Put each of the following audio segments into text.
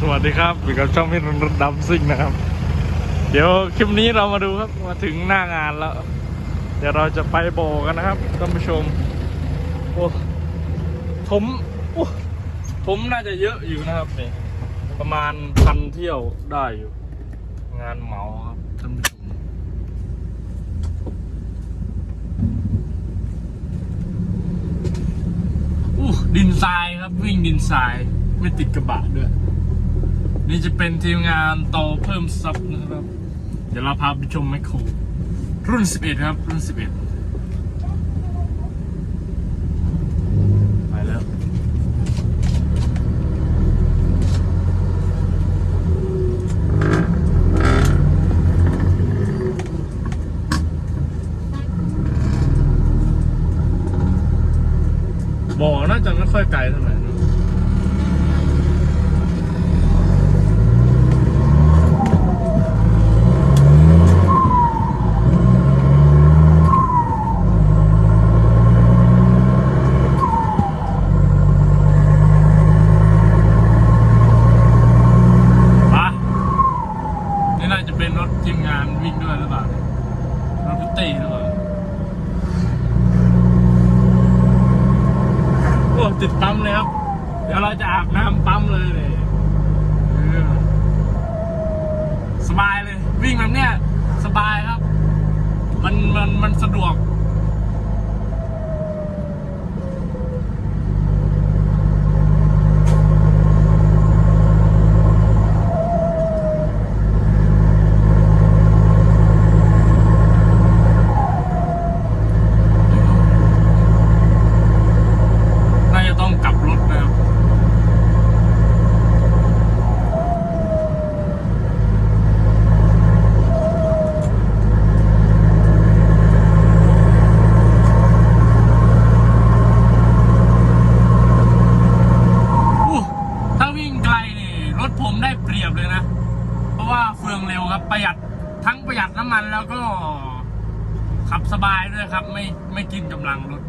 สวัสดีครับอยู่กับช่องพี่รถดำซิ่งนะครับ เดี๋ยวคลิปนี้เรามาดูครับมาถึงหน้างานแล้ว เดี๋ยวเราจะไปโบกันนะครับท่านผู้ชมโอ้ถมโอ้ถมน่าจะเยอะอยู่นะครับนี่ประมาณพันเที่ยวได้อยู่ งานเหมาครับท่านผู้ชมอู้ดินทรายครับวิ่งดินทรายไม่ติดกระบะด้วย นี่จะเป็นทีมงานโตเพิ่มซับนะครับ เดี๋ยวเราพาไปชมแมคโครรุ่น 11 ครับ รุ่น 11 ไปแล้ว บ่อน่าจะไม่ค่อยไกลเท่าไหร่นะปะนี่น่าจะเป็นรถทีมงานวิ่งด้วยหรือเปล่ารถพิตตี้หรือเปล่า โอ้ติดปั๊มเลยครับ เดี๋ยวเราจะอาบน้ำปั๊มเลยเลยเออสบายเลย วิ่งแบบเนี้ยสบายครับ มันมันมันสะดวก น่าจะต้องกลับรถนะครับ อู้ถ้าวิ่งไกลนี่ร ถผมได้เปรียบเลยนะ เพราะว่าเฟืองเร็วครับ ประหยัดทั้งประหยัดน้ำมันแล้วก็ขับสบายด้วยครับ ไม่ไม่กินกำลังรถ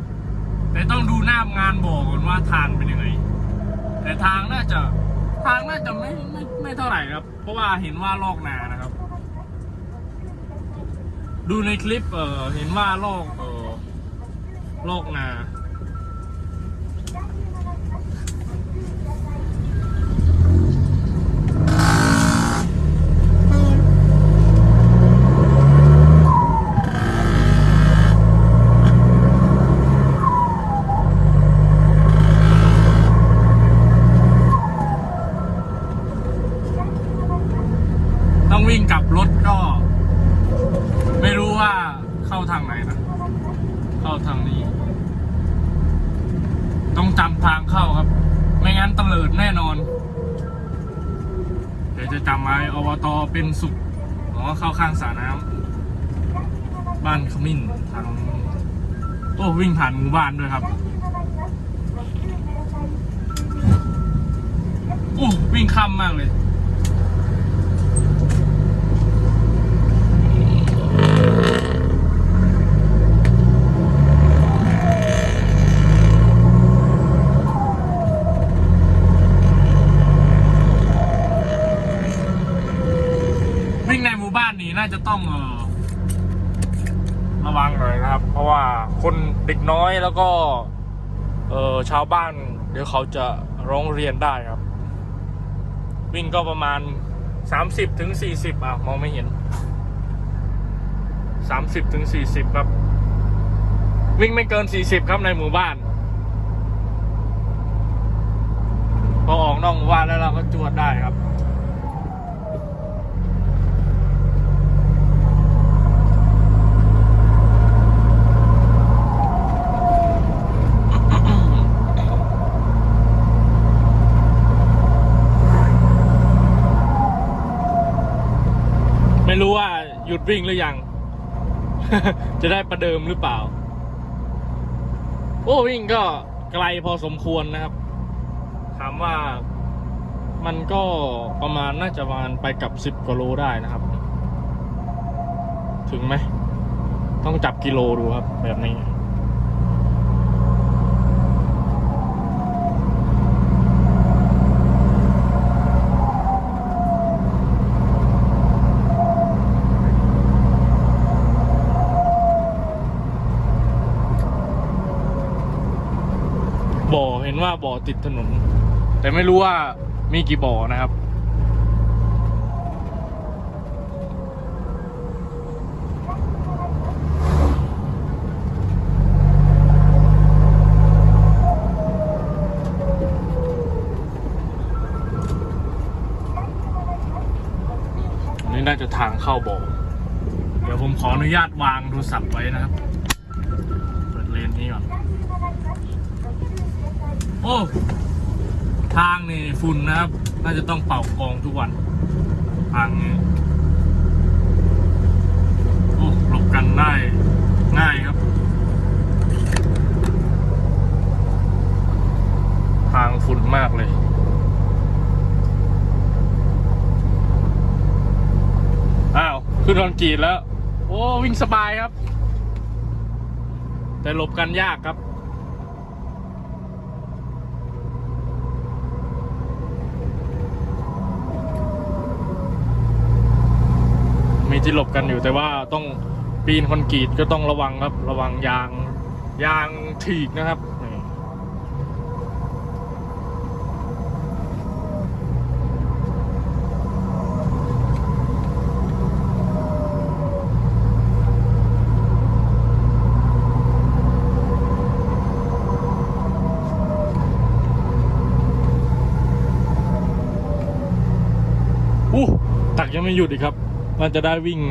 แต่ต้องดูหน้างานบอกก่อนว่าทางเป็นยังไง แต่ทางน่าจะทางน่าจะไม่ไม่ไม่เท่าไหร่ครับ เพราะว่าเห็นว่าลอกนานะครับ ดูในคลิปเออเห็นว่าลอกเออลอกนา วิ่งกลับรถก็ ไม่รู้ว่าเข้าทางไหนนะ เข้าทางนี้ ต้องจำทางเข้าครับ ไม่งั้นตะเลิดแน่นอน เดี๋ยวจะจำไว้อบตเป็นสุขอ๋อเข้าข้างสระน้ำบ้านขมิ้นทางโอ้วิ่งผ่านหมู่บ้านด้วยครับโอ้วิ่งค่ำมากเลย วิ่งในหมู่บ้าจะต้องระวังหน่อยนะครับ เพราะว่าคนเด็กน้อยแล้วก็ เออชาวบ้าน เดี๋ยวเขาจะร้องเรียนได้ครับ วิ่งก็ประมาณ 30ถึง40อะมองไม่เห็น 30ถึง40 ครับ วิ่งไม่เกิน 40 ครับในหมู่บ้าน พอออกนอกหมู่บ้านแล้วเราก็จวดได้ครับ รู้ว่าหยุดวิ่งหรือยัง จะได้ประเดิมหรือเปล่า โอ้วิ่งก็ไกลพอสมควรนะครับ ถามว่ามันก็ประมาณน่าจะประมาณไปกับสิบกว่าโลได้นะครับ ถึงไหม ต้องจับกิโลดูครับแบบนี้ ว่าบ่อติดถนน แต่ไม่รู้ว่ามีกี่บ่อนะครับอันนี้น่าจะทางเข้าบ่อ เดี๋ยวผมขออนุญาตวางโทรศัพท์ไว้นะครับ เปิดเลนนี้ก่อน อ้ ทางนี่ฝุ่นนะครับ น่าจะต้องเป่ากองทุกวัน ทางนี้โอ้หลบกันได้ง่ายครับ ทางฝุ่นมากเลยอ้าว ขึ้นคอนกรีตแล้ว โอ้ วิ่งสบายครับ แต่หลบกันยากครับ มีที่หลบกันอยู่ แต่ว่าต้องปีนคอนกรีตก็ต้องระวังครับ ระวังยางยางถีกนะครับนี่อู้ตักยังไม่หยุดอีกครับ น่าจะได้วิ่ง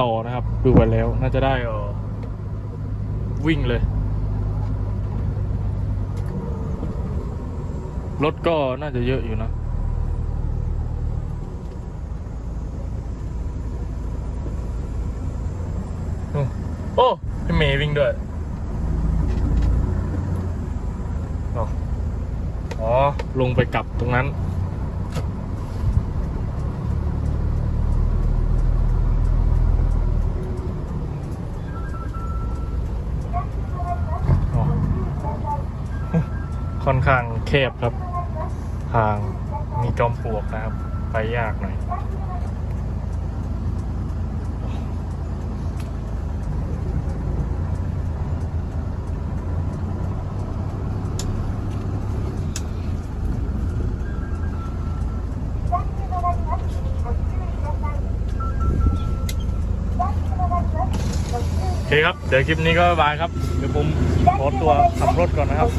ต่อนะครับ ดูไปแล้ว น่าจะได้ออวิ่งเลย รถก็น่าจะเยอะอยู่นะโอ้โอ้พี่เมย์วิ่งด้วยอ๋อ ลงไปกลับตรงนั้น อนข้างแคบครับ ทางมีจอมปลวกนะครับ ไปยากหน่อยโอเคครับ เดี๋ยวคลิปนี้ก็บายครับ เดี๋ยวผมขอตัวขับรถก่อนนะครับ